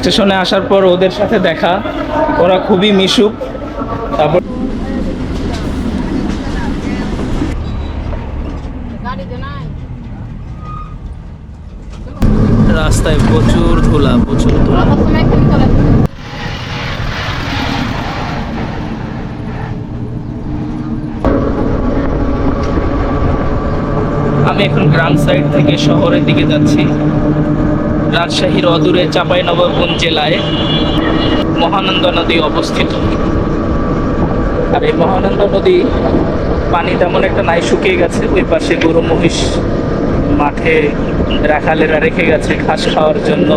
স্টেশনে আসার পর ওদের সাথে দেখা। ওরা খুবই মিশুক। তারপর রাস্তায় প্রচুর ধুলা প্রচুর ধুলা। আমি এখন গ্রাম সাইড থেকে শহরের দিকে যাচ্ছি। রাজশাহীর অদূরে চাঁপাইনবাবগঞ্জ জেলায় মহানন্দা নদী অবস্থিত। আর এই মহানন্দা নদী পানি তেমন একটা নাই, শুকিয়ে গেছে। ওই পাশে গরু, মহিষ মাঠে রাখালেরা রেখে গেছে ঘাস খাওয়ার জন্য।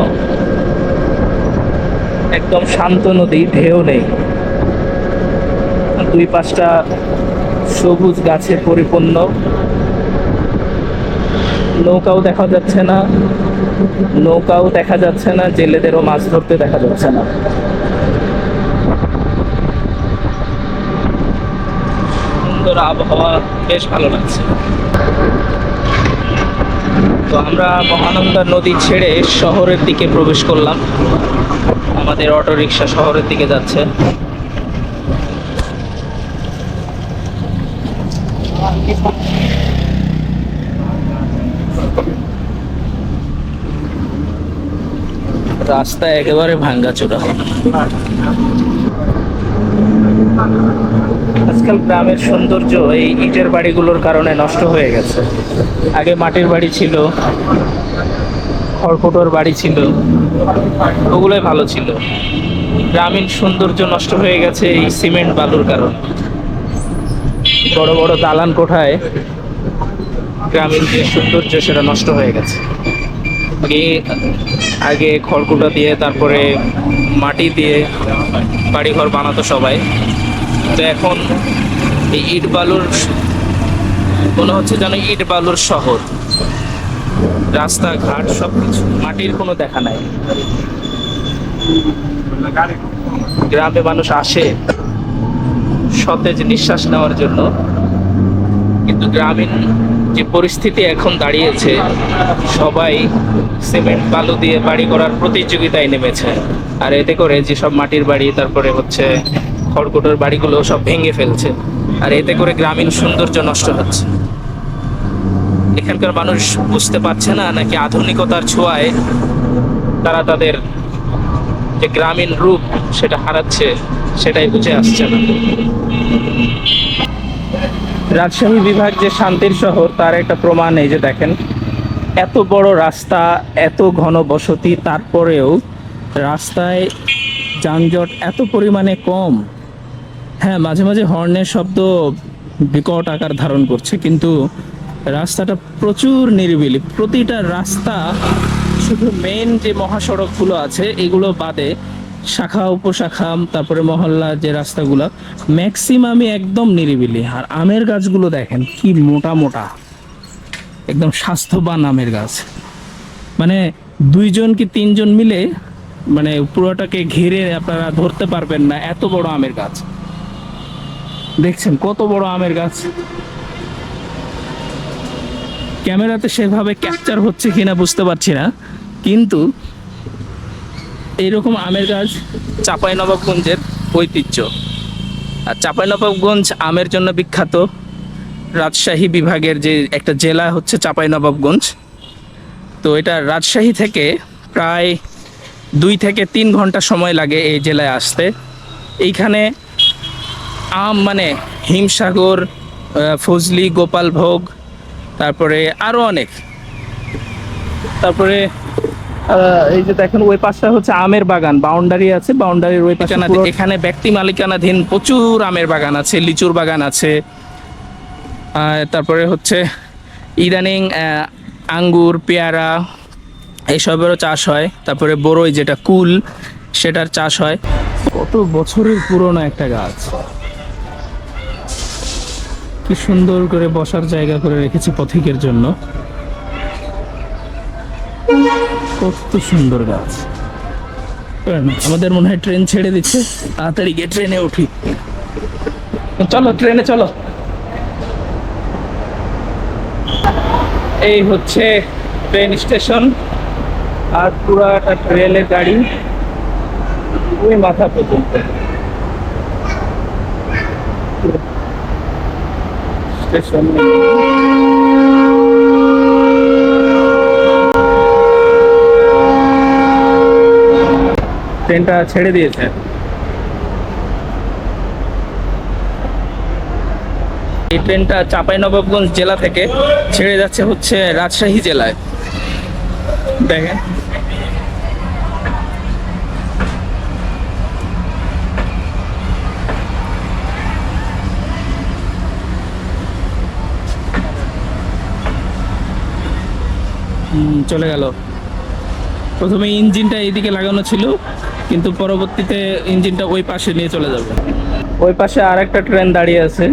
একদম শান্ত নদী, ঢেউ নেই। দুই পাশটা সবুজ গাছে পরিপূর্ণ। নৌকাও দেখা যাচ্ছে না। নৌকাও দেখা যাচ্ছে না, জেলেদেরও মাছ ধরতে দেখা যাচ্ছে না। সুন্দর আবহাওয়া, বেশ ভালো লাগছে। তো আমরা মহানন্দা নদী ছেড়ে শহরের দিকে প্রবেশ করলাম। আমাদের অটো রিক্সা শহরের দিকে যাচ্ছে। রাস্তা একেবারে ভাঙ্গাচোরা। আজকাল গ্রামের সৌন্দর্য এই ইটের বাড়িগুলোর কারণে নষ্ট হয়ে গেছে। আগে মাটির বাড়ি ছিল, খড়কুটোর বাড়ি ছিল, ওগুলোই ভালো ছিল। গ্রামীণ সৌন্দর্য নষ্ট হয়ে গেছে এই সিমেন্ট বালুর কারণে। বড় বড় দালান কোঠায় গ্রামীণ যে সৌন্দর্য সেটা নষ্ট হয়ে গেছে। আগে আগে খড়কুটো দিয়ে, তারপরে মাটি দিয়ে বাড়িঘর বানাতো সবাই। তো এখন এই ইট বালুর মনে হচ্ছে যেন ইট বালুর শহর। রাস্তাঘাট সব কিছু মাটির কোনো দেখা নাই। গ্রামে মানুষ আসে, সতেজ নিঃশ্বাস নেওয়ার জন্য। কিন্তু গ্রামীণ যে পরিস্থিতি এখন দাঁড়িয়েছে, সবাই সিমেন্ট বালু দিয়ে বাড়ি করার প্রতিযোগিতায় নেমেছে। আর এতে করে যেসব মাটির বাড়ি, তারপরে হচ্ছে খড়কুটোর বাড়িগুলো সব ভেঙে ফেলছে। আর এতে করে গ্রামীণ সৌন্দর্য নষ্ট হচ্ছে। এখানকার মানুষ বুঝতে পারছে না নাকি আধুনিকতার ছোঁয়ায় তারা তাদের যে গ্রামীণ রূপ সেটা হারাচ্ছে, সেটাই বুঝে আসছে না। রাজশাহী বিভাগ যে শান্তির শহর, তার একটা প্রমাণ এই যে দেখেন, এত বড় রাস্তা, এত ঘন বসতি, তারপরেও রাস্তায় যানজট এত পরিমাণে কম। হ্যাঁ মাঝে মাঝে হর্নের শব্দ বিকট আকার ধারণ করছে, কিন্তু রাস্তাটা প্রচুর নিরিবিলি। প্রতিটা রাস্তা, শুধু মেন যে মহাসড়কগুলো আছে, এগুলো বাদে শাখা, উপশাখা, তারপরে মহল্লা যে রাস্তাগুলো ম্যাক্সিমামই একদম নিরিবিলি। আর আমের গাছগুলো দেখেন, কি মোটা মোটা। একদম স্বাস্থ্যবান আমের গাছ। মানে দুইজন কি তিনজন মিলে মানে পুরোটাকে ঘিরে আপনারা ধরতে পারবেন না, এত বড় আমের গাছ। দেখছেন কত বড় আমের গাছ। ক্যামেরাতে সেভাবে ক্যাপচার হচ্ছে কিনা বুঝতে পারছি না। কিন্তু এইরকম আমের গাছ চাপাই নবাবগঞ্জের ঐতিহ্য। আর চাপাই নবাবগঞ্জ আমের জন্য বিখ্যাত রাজশাহী বিভাগের যে একটা জেলা হচ্ছে চাপাই নবাবগঞ্জ তো এটা রাজশাহী থেকে প্রায় দুই থেকে তিন ঘণ্টা সময় লাগে এই জেলায় আসতে। এইখানে আম মানে হিমসাগর ফজলি, গোপালভোগ, তারপরে আরও অনেক। তারপরে এই যে দেখেন, ওই পাশটা হচ্ছে আমের বাগান। বাউন্ডারি আছে, বাউন্ডারির ওই পাশে এখানে ব্যক্তি মালিকানাধীন প্রচুর আমের বাগান আছে, লিচুর বাগান আছে। তারপরে হচ্ছে ইদানিং আঙ্গুর, পেয়ারা এইসবেরও চাষ হয়। তারপরে বড়ই যেটা কুল, সেটার চাষ হয়। কত বছরের পুরনো একটা গাছ। কি সুন্দর করে বসার জায়গা করে রেখেছি পথিকের জন্য। কত সুন্দর গাছ। আমাদের মনে হয় ট্রেন ছেড়ে দিচ্ছে। তাড়াতাড়ি গিয়ে ট্রেনে উঠি। চলো, ট্রেনে চলো। এই হচ্ছে ট্রেন স্টেশন আর পুরো একটা রেলের গাড়ি। ওই মাথা পর্যন্ত। স্টেশন। ট্রেনটা ছেড়ে দিয়েছে। এই ট্রেনটা চাঁপাইনবাবগঞ্জ জেলা থেকে ছেড়ে যাচ্ছে হচ্ছে রাজশাহী জেলায়। দেখেন। চলে গেল। প্রথমে ইঞ্জিনটা এইদিকে লাগানো ছিল। কিন্তু পরবর্তীতে ইঞ্জিনটা ওই পাশে নিয়ে চলে যাবে। ওই পাশে আর একটা ট্রেন দাঁড়িয়ে আছে।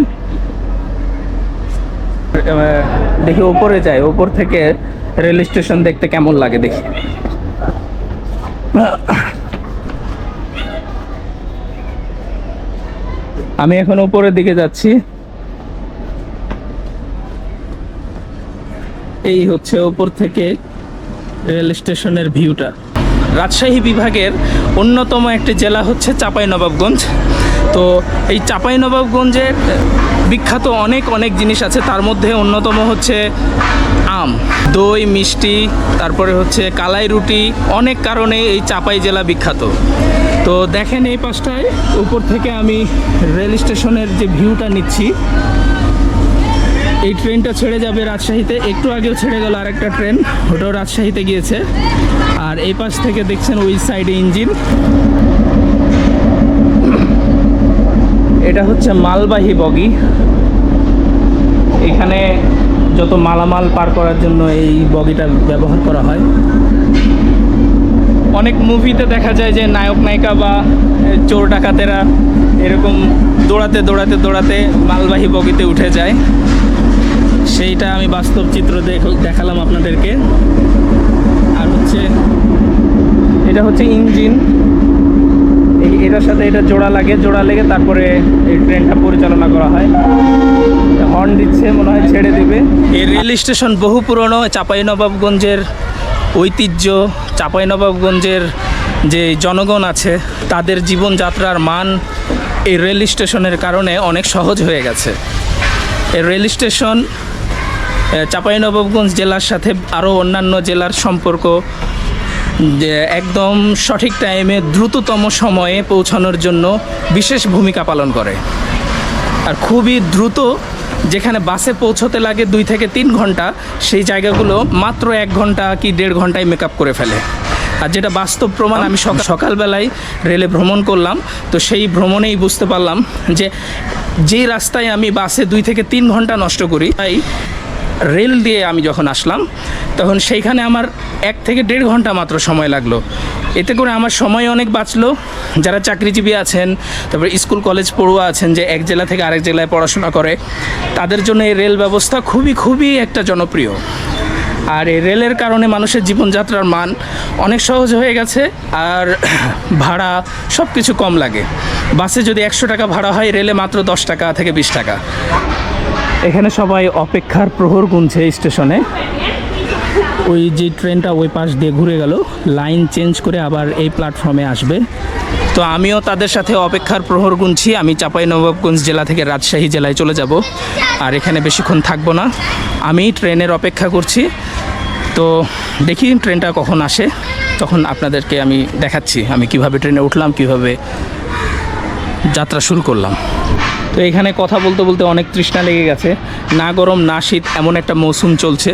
দেখি উপরে যায় উপর থেকে রেল স্টেশন দেখতে কেমন লাগে দেখি। আমি এখন উপরের দিকে যাচ্ছি। এই হচ্ছে উপর থেকে রেল স্টেশনের ভিউটা। রাজশাহী বিভাগের অন্যতম একটি জেলা হচ্ছে চাঁপাইনবাবগঞ্জ। তো এই চাঁপাইনবাবগঞ্জের বিখ্যাত অনেক অনেক জিনিস আছে। তার মধ্যে অন্যতম হচ্ছে আম, দই, মিষ্টি, তারপরে হচ্ছে কালাই রুটি। অনেক কারণে এই চাপাই জেলা বিখ্যাত। তো দেখেন এই পাশটায় উপর থেকে আমি রেল স্টেশনের যে ভিউটা নিচ্ছি। এই ট্রেনটা ছেড়ে যাবে রাজশাহীতে। একটু আগেও ছেড়ে গেল আরেকটা ট্রেন, ওটাও রাজশাহীতে গিয়েছে। আর এই পাশ থেকে দেখছেন ওই সাইডে ইঞ্জিন। এটা হচ্ছে মালবাহী বগি। এখানে যত মালামাল পার করার জন্য এই বগিটা ব্যবহার করা হয়। অনেক মুভিতে দেখা যায় যে নায়ক নায়িকা বা চোর ডাকাতেরা এরকম দৌড়াতে দৌড়াতে দৌড়াতে মালবাহী বগিতে উঠে যায়। সেইটা আমি বাস্তব চিত্র দেখ- দেখালাম আপনাদেরকে। আর হচ্ছে, এটা হচ্ছে ইঞ্জিন। এটার সাথে এটা জোড়া লাগে, জোড়া লেগে তারপরে এই ট্রেনটা পরিচালনা করা হয়। হর্ন দিচ্ছে, মনে হয় ছেড়ে দেবে। এই রেল স্টেশন বহু পুরনো, চাঁপাইনবাবগঞ্জের ঐতিহ্য, চাঁপাইনবাবগঞ্জের যে জনগণ আছে, তাদের জীবনযাত্রার মান এই রেল স্টেশনের কারণে অনেক সহজ হয়ে গেছে। এই রেল স্টেশন চাঁপাইনবাবগঞ্জ জেলার সাথে আরও অন্যান্য জেলার সম্পর্ক একদম সঠিক টাইমে দ্রুততম সময়ে পৌঁছানোর জন্য বিশেষ ভূমিকা পালন করে। আর খুবই দ্রুত যেখানে বাসে পৌঁছতে লাগে দুই থেকে তিন ঘণ্টা, সেই জায়গাগুলো মাত্র এক ঘণ্টা কি দেড় ঘন্টায় মেকআপ করে ফেলে। আর যেটা বাস্তব প্রমাণ, আমি সকাল সকালবেলায় রেলে ভ্রমণ করলাম, তো সেই ভ্রমণেই বুঝতে পারলাম যে যে রাস্তায় আমি বাসে দুই থেকে তিন ঘণ্টা নষ্ট করি, তাই রেল দিয়ে আমি যখন আসলাম, তখন সেইখানে আমার এক থেকে দেড় ঘণ্টা মাত্র সময় লাগল। এতে করে আমার সময় অনেক বাঁচলো। যারা চাকরিজীবী আছেন, তারপরে স্কুল, কলেজ পড়ুয়া আছেন, যে এক জেলা থেকে আরেক জেলায় পড়াশোনা করে, তাদের জন্য এই রেল ব্যবস্থা খুবই খুবই একটা জনপ্রিয়। আর এই রেলের কারণে মানুষের জীবনযাত্রার মান অনেক সহজ হয়ে গেছে, আর ভাড়া সব কিছু কম লাগে। বাসে যদি একশো টাকা ভাড়া হয়, রেলে মাত্র দশ টাকা থেকে বিশ টাকা। এখানে সবাই অপেক্ষার প্রহর গুনছে স্টেশনে। ওই যে ট্রেনটা ওই পাশ দিয়ে ঘুরে গেল, লাইন চেঞ্জ করে আবার এই প্ল্যাটফর্মে আসবে। তো আমিও তাদের সাথে অপেক্ষার প্রহর গুনছি, আমি চাঁপাইনবাবগঞ্জ জেলা থেকে রাজশাহী জেলায় চলে যাব। আর এখানে বেশিক্ষণ থাকব না, আমি ট্রেনের অপেক্ষা করছি। তো দেখি ট্রেনটা কখন আসে, তখন আপনাদেরকে আমি দেখাচ্ছি, আমি কীভাবে ট্রেনে উঠলাম, কীভাবে যাত্রা শুরু করলাম। তো এখানে কথা বলতে বলতে অনেক তৃষ্ণা লেগে গেছে। না গরম, না শীত, এমন একটা মৌসুম চলছে।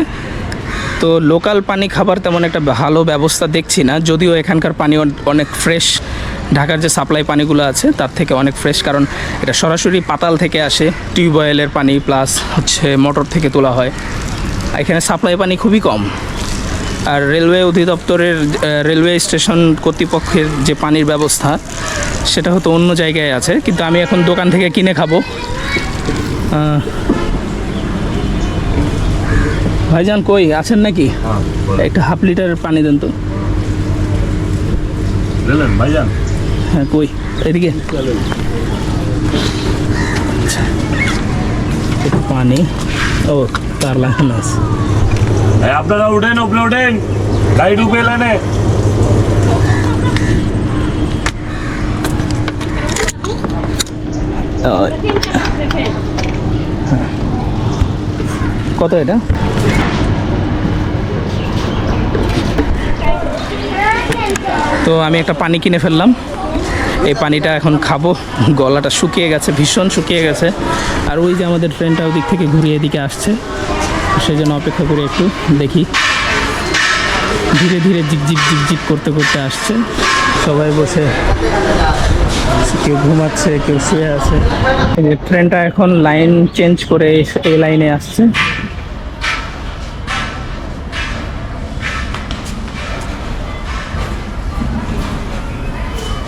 তো লোকাল পানি খাবার তেমন একটা ভালো ব্যবস্থা দেখছি না, যদিও এখানকার পানি অনেক ফ্রেশ ঢাকার যে সাপ্লাই পানিগুলো আছে, তার থেকে অনেক ফ্রেশ কারণ এটা সরাসরি পাতাল থেকে আসে টিউবওয়েলের পানি প্লাস হচ্ছে মোটর থেকে তোলা হয়। এখানে সাপ্লাই পানি খুবই কম। আর রেলওয়ে অধিদপ্তরের রেলওয়ে স্টেশন কর্তৃপক্ষের যে পানির ব্যবস্থা সেটা হয়তো অন্য জায়গায় আছে কিন্তু আমি এখন দোকান থেকে কিনে খাব। ভাইজান কই আছেন নাকি? একটা হাফ লিটারের পানি দেন তো। ভাইজান? হ্যাঁ কই? এদিকে। আচ্ছা। একটু পানি। ও তার লাগানো আছে। আপনারা উঠেন উপরে উঠেন। গাড়ি ঢুকে এলেনে কত এটা? তো আমি একটা পানি কিনে ফেললাম। এই পানিটা এখন খাব। গলাটা শুকিয়ে গেছে, ভীষণ শুকিয়ে গেছে। আর ওই যে আমাদের ট্রেনটা ওদিক থেকে ঘুরিয়ে এদিকে আসছে। সেই জন্য অপেক্ষা করে একটু দেখি। ধীরে ধীরে জিকজিক জিকজিক করতে করতে আসছে। সবাই বসে। কেউ ঘুমাচ্ছে কেউ শুয়ে আছে। ট্রেনটা এখন লাইন চেঞ্জ করে এই- এই লাইনে আসছে।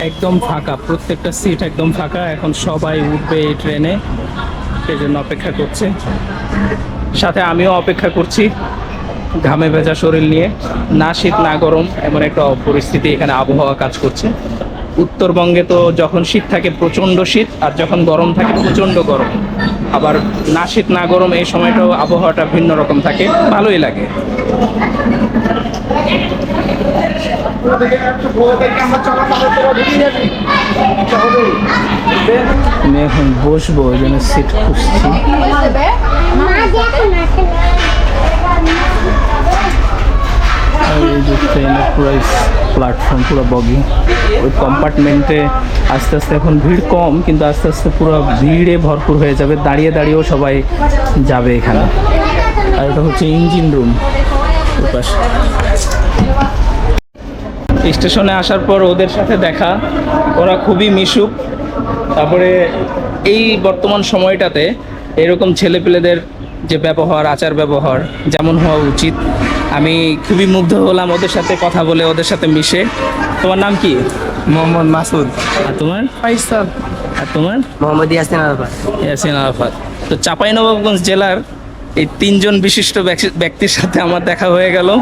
একদম ফাঁকা প্রত্যেকটা সিট একদম ফাঁকা। এখন সবাই উঠবে এই ট্রেনে সেই জন্য অপেক্ষা করছে। সাথে আমিও অপেক্ষা করছি। ঘামে ভেজা শরীর নিয়ে। না শীত না গরম এমন একটা পরিস্থিতি এখানে আবহাওয়া কাজ করছে। উত্তরবঙ্গে তো যখন শীত থাকে প্রচণ্ড শীত আর যখন গরম থাকে প্রচণ্ড গরম। আবার না শীত না গরম এই সময়টাও আবহাওয়াটা ভিন্ন রকম থাকে। ভালোই লাগে। আমি এখন বসবো ওই জন্য সিট খুঁজছি। প্ল্যাটফর্ম পুরো বগি ওই কম্পার্টমেন্টে আস্তে আস্তে এখন ভিড় কম, কিন্তু আস্তে আস্তে পুরো ভিড়ে ভরপুর হয়ে যাবে। দাঁড়িয়ে দাঁড়িয়েও সবাই যাবে এখানে। আর এটা হচ্ছে ইঞ্জিন রুম স্টেশনে আসার পর ওদের সাথে দেখা। ওরা খুবই মিশুক। তারপরে এই বর্তমান সময়টাতে এরকম ছেলেপেলেদের যে ব্যবহার আচার ব্যবহার যেমন হওয়া উচিত। আমি খুবই মুগ্ধ হলাম ওদের সাথে কথা বলে ওদের সাথে মিশে। তোমার নাম কি? মোহাম্মদ মাসুদ। আর তোমার? ফাইসাল আর তোমার? মোহাম্মদ ইয়াসিন আরাফাত। ইয়াসিন আরাফাত। তো চাঁপাইনবাবগঞ্জ জেলার এই তিনজন বিশিষ্ট ব্যক্তি- ব্যক্তির সাথে আমার দেখা হয়ে গেল।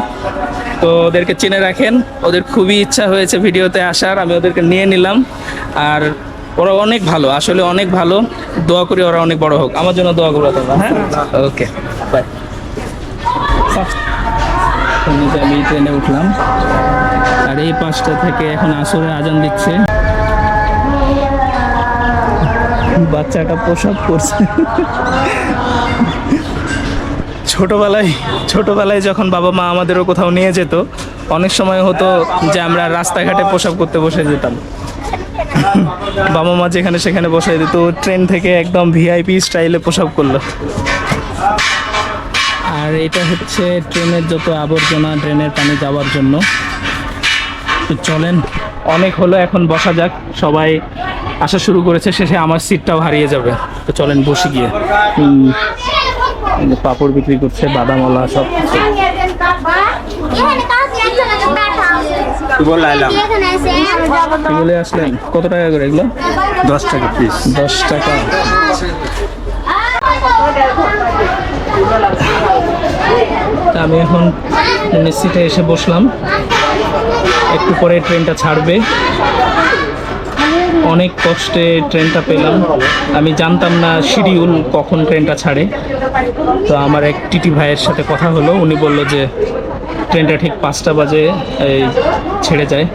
তো ওদেরকে চিনে রাখেন। ওদের খুবই ইচ্ছা হয়েছে ভিডিওতে আসার। আমি ওদেরকে নিয়ে নিলাম। আর ওরা অনেক ভালো, আসলে অনেক ভালো। দোয়া করি ওরা অনেক বড় হোক। আমার জন্য দোয়া করো তোমরা হ্যাঁ? ওকে বাই আমি ট্রেনে উঠলাম, আর এই পাঁচটা থেকে এখন আসরে আজান দিচ্ছে। বাচ্চাটা প্রসব করছে। ছোটবেলায় ছোটবেলায় যখন বাবা মা আমাদেরও কোথাও নিয়ে যেত, অনেক সময় হতো যে আমরা রাস্তাঘাটে প্রসব করতে বসে যেতাম। বাবা মা যেখানে সেখানে বসে দিত ট্রেন থেকে একদম ভিআইপি স্টাইলে প্রসব করল আর এটা হচ্ছে ট্রেনের যত আবর্জনা ট্রেনের পানি যাওয়ার জন্য। তো চলেন। অনেক হলো এখন বসা যাক সবাই আসা শুরু করেছে শেষে আমার সিটটাও হারিয়ে যাবে। তো চলেন বসে গিয়ে। পাপড় বিক্রি করছে বাদামওয়ালা সব। কিছু। এগুলো আসলেন। কত টাকা করে এগুলো? দশ টাকা পিস দশ টাকা। আমি এখন সিটে এসে বসলাম। একটু পরে ট্রেনটা ছাড়বে। অনেক কষ্টে ট্রেনটা পেলাম। আমি জানতাম না শিডিউল কখন ট্রেনটা ছাড়ে। তো আমার এক টিটি ভাইয়ের সাথে কথা হলো। উনি বলল যে ট্রেনটা ঠিক পাঁচটা বাজে এই ছেড়ে যায়।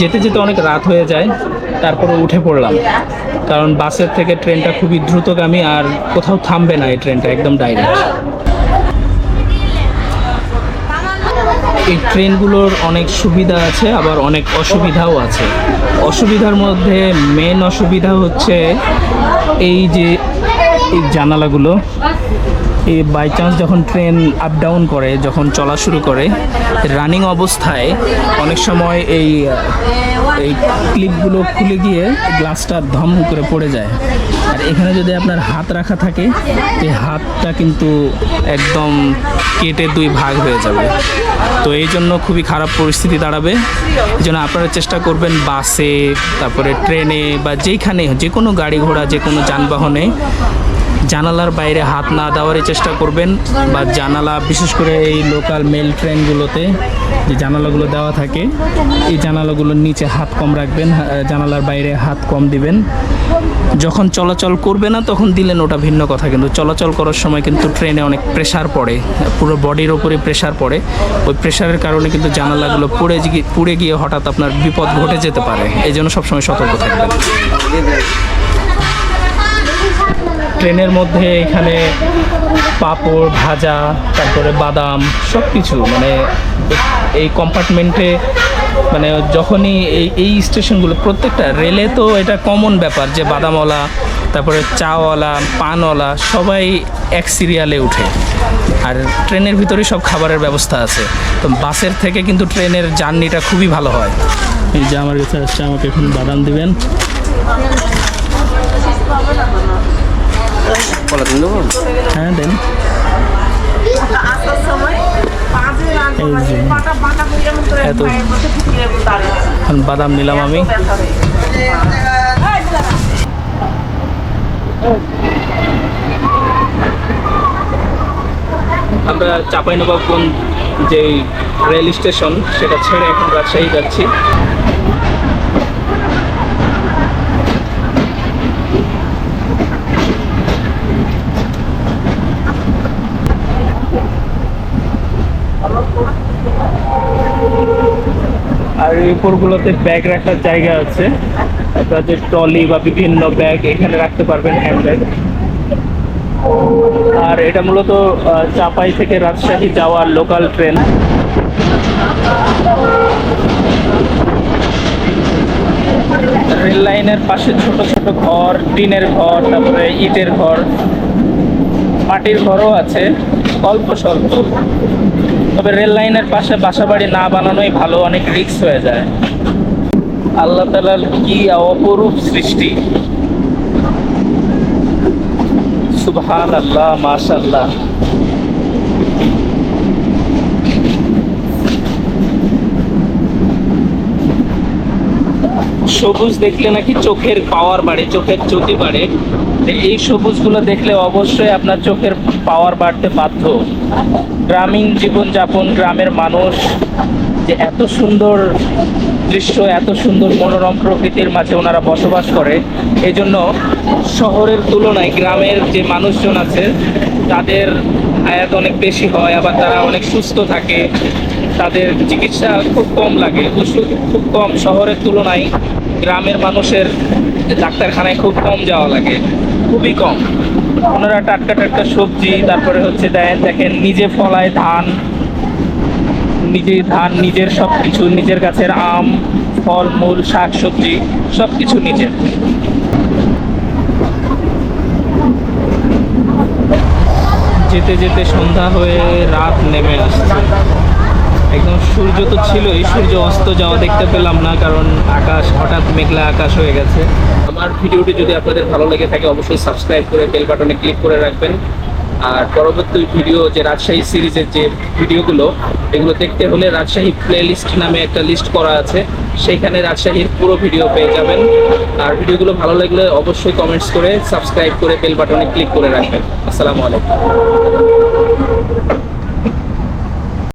যেতে যেতে অনেক রাত হয়ে যায় তারপরে উঠে পড়লাম। কারণ বাসের থেকে ট্রেনটা খুবই দ্রুতগামী আর কোথাও থামবে না এই ট্রেনটা, একদম ডাইরেক্ট। এই ট্রেনগুলোর অনেক সুবিধা আছে, আবার অনেক অসুবিধাও আছে। অসুবিধার মধ্যে মেন অসুবিধা হচ্ছে এই যে এই জানালাগুলো। এই বাই চান্স যখন ট্রেন আপ ডাউন করে, যখন চলা শুরু করে রানিং অবস্থায় অনেক সময় এই এই ক্লিপগুলো খুলে গিয়ে গ্লাসটা ধম করে পড়ে যায়। আর এখানে যদি আপনার হাত রাখা থাকে, এই হাতটা কিন্তু একদম কেটে দুই ভাগ হয়ে যাবে। তো এই জন্য খুবই খারাপ পরিস্থিতি দাঁড়াবে। এই জন্য আপনারা চেষ্টা করবেন বাসে, তারপরে ট্রেনে বা যেখানে যে কোনো গাড়ি ঘোড়া যে কোনো যানবাহনে জানালার বাইরে হাত না দেওয়ারই চেষ্টা করবেন বা জানালা, বিশেষ করে এই লোকাল মেল ট্রেনগুলোতে যে জানালাগুলো দেওয়া থাকে, এই জানালাগুলোর নিচে হাত কম রাখবেন জানালার বাইরে হাত কম দিবেন। যখন চলাচল করবে না, তখন দিলেন ওটা ভিন্ন কথা, কিন্তু চলাচল করার সময় কিন্তু ট্রেনে অনেক প্রেশার পড়ে, পুরো বডির ওপরে প্রেশার পড়ে। ওই প্রেশারের কারণে কিন্তু জানালাগুলো পুড়ে পুড়ে গিয়ে হঠাৎ আপনার বিপদ ঘটে যেতে পারে, এই জন্য সবসময় সতর্ক থাকবেন। ট্রেনের মধ্যে এখানে পাঁপড়, ভাজা, তারপরে বাদাম সব কিছু মানে এই কম্পার্টমেন্টে মানে যখনই এই এই স্টেশনগুলো প্রত্যেকটা রেলে তো এটা কমন ব্যাপার যে বাদামওয়ালা, তারপরে চাওয়ালা, পানওয়ালা, সবাই এক সিরিয়ালে উঠে। আর ট্রেনের ভিতরেই সব খাবারের ব্যবস্থা আছে। তো বাসের থেকে কিন্তু ট্রেনের জার্নিটা খুবই ভালো হয়। এই যে আমার কাছে আসছে, আমাকে এখন বাদাম দিবেন। পলাদিন দেবো হ্যাঁ দেন বাদাম নিলাম আমি। আমরা চাঁপাইনবাবগঞ্জ যে রেল স্টেশন, সেটা ছেড়ে এখন রাজশাহী যাচ্ছি। উপরগুলোতে ব্যাগ রাখার জায়গা আছে। আপনার যে ট্রলি বা বিভিন্ন ব্যাগ এখানে রাখতে পারবেন হ্যান্ড ব্যাগ আর এটা মূলত চাপাই থেকে রাজশাহী যাওয়ার লোকাল ট্রেন রেল লাইনের পাশে ছোট ছোট ঘর, টিনের ঘর, তারপরে ইটের ঘর। মাটির ঘরও আছে, অল্প স্বল্প। তবে রেল লাইনের পাশে বাসা বাড়ি না বানানোই ভালো, অনেক রিক্স হয়ে যায়। আল্লাহ তালার কি অপরূপ সৃষ্টি। সুবহান আল্লাহ মাশাল্লাহ সবুজ দেখলে নাকি চোখের পাওয়ার বাড়ে, চোখের জ্যোতি বাড়ে। এই সবুজগুলো দেখলে অবশ্যই আপনার চোখের পাওয়ার বাড়তে বাধ্য। গ্রামীণ জীবনযাপন, গ্রামের মানুষ, যে এত সুন্দর দৃশ্য, এত সুন্দর মনোরম প্রকৃতির মাঝে ওনারা বসবাস করে এই জন্য শহরের তুলনায় গ্রামের যে মানুষজন আছে, তাদের আয়াত অনেক বেশি হয়, আবার তারা অনেক সুস্থ থাকে, তাদের চিকিৎসা খুব কম লাগে ওষুধ খুব কম শহরের তুলনায় গ্রামের মানুষের ডাক্তারখানায় খুব কম যাওয়া লাগে, খুবই কম। ওনারা টাটকা টাটকা সবজি, তারপরে হচ্ছে দেন, দেখেন নিজে ফলায় ধান নিজে ধান, নিজের সব কিছু নিজের গাছের আম ফল মূল শাক সবজি সব কিছু নিজের। যেতে যেতে সন্ধ্যা হয়ে রাত নেমে আসছে। একদম সূর্য তো ছিলই, সূর্য অস্ত যাওয়া দেখতে পেলাম না, কারণ আকাশ, হঠাৎ মেঘলা আকাশ হয়ে গেছে। আমার ভিডিওটি যদি আপনাদের ভালো লেগে থাকে, অবশ্যই সাবস্ক্রাইব করে বেল বাটনে ক্লিক করে রাখবেন। আর পরবর্তী ভিডিও যে রাজশাহী সিরিজের যে ভিডিওগুলো, এগুলো দেখতে হলে রাজশাহী প্লে লিস্ট নামে একটা লিস্ট করা আছে। সেইখানে রাজশাহীর পুরো ভিডিও পেয়ে যাবেন। আর ভিডিওগুলো ভালো লাগলে অবশ্যই কমেন্টস করে সাবস্ক্রাইব করে বেল বাটনে ক্লিক করে রাখবেন। আসসালামু আলাইকুম।